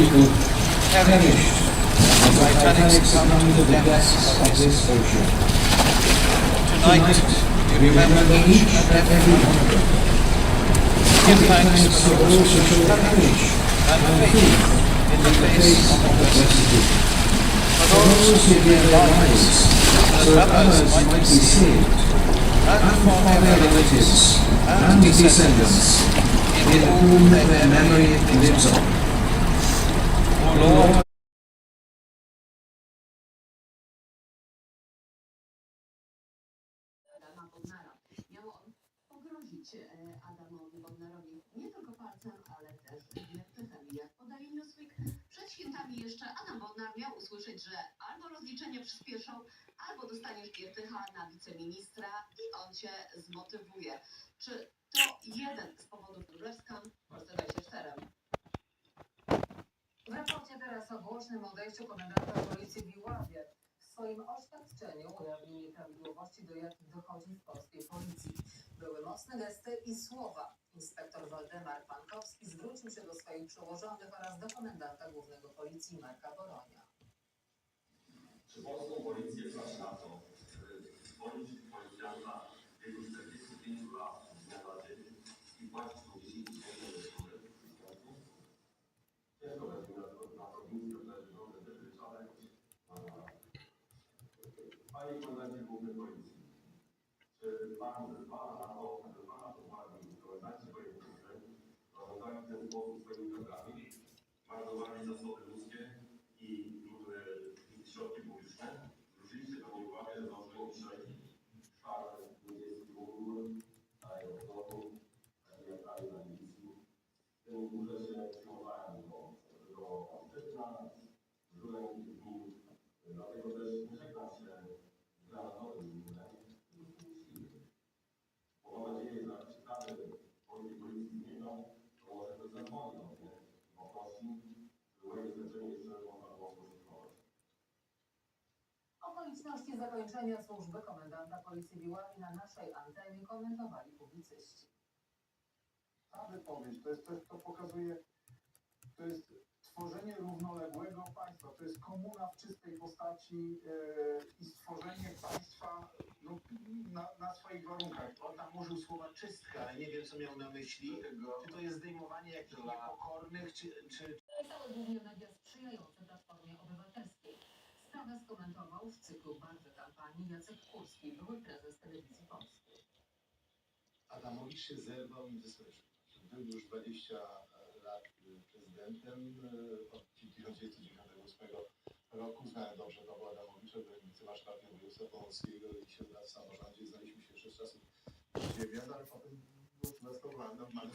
people perished as the Titanic succumbed to the depths of this ocean. Tonight, we remember each and every one of them. Give thanks for those who showed courage and faith in the face of adversity. For those who gave their lives so that others might be saved, and for their relatives and descendants, in whom their memory lives on. Adama Bodnara. Miał on pogrozić e, Adamowi nie tylko palcem, ale też wiertychem. Jak podaje Newsweek, przed świętami jeszcze Adam Bodnar miał usłyszeć, że albo rozliczenia przyspieszą, albo dostaniesz wiertycha na wiceministra i on cię zmotywuje. Czy to jeden z powodów królewska? Rozstawia się czterem. W raporcie teraz o głośnym odejściu komendanta policji w Iławie w swoim oświadczeniu ujawnił nieprawidłowości, do jakich dochodzi w polskiej policji. Były mocne gesty i słowa. Inspektor Waldemar Pankowski zwrócił się do swoich przełożonych oraz do komendanta głównego policji Marka Boronia. Panie Komendancie Głównej Policji, czy Pan na że Pana poważni komendanci województwem zarządzają w ten sposób swoimi kadrami, i e, środki publiczne. Zwróciliście Panie uwagę, że założyło dzisiaj czarny niebieski mundur, aeroportu, jak na niebieski. W się przyjmowałem do, do Szczytna, żuleń i dni. Dlatego też nie żegnam się z granatowym mundurem, tylko myśliwy. Bo mam nadzieję, że jak się kadry polskiej policji zmienią, to może ktoś zadzwoni do mnie i poprosi, by moje zlecenie jeszcze można było spożytkować. Okoliczności zakończenia służby komendanta policji w Iławie na naszej antenie komentowali publicyści. Ta wypowiedź to jest coś, co pokazuje, to jest to jest komuna w czystej postaci e, i stworzenie państwa no, na, na swoich warunkach. On tam użył słowa czystka, ale nie wiem co miał na myśli. Czy to jest zdejmowanie jakichś niepokornych, czy, czy, Pisały głównie media sprzyjające Platformie Obywatelskiej. Sprawę skomentował w cyklu Bardzo kampanii Jacek Kurski, były prezes telewizji polskiej. Adamowicz się zerwał ze swoją Był już 20 lat prezydentem. Od 1998 roku znałem dobrze Pawła Adamowicza, byłem wicemarszałkiem województwa pomorskiego i się raz w samorządzie. Znaliśmy się jeszcze z czasów ziemian, ale potem no, następowałem normalne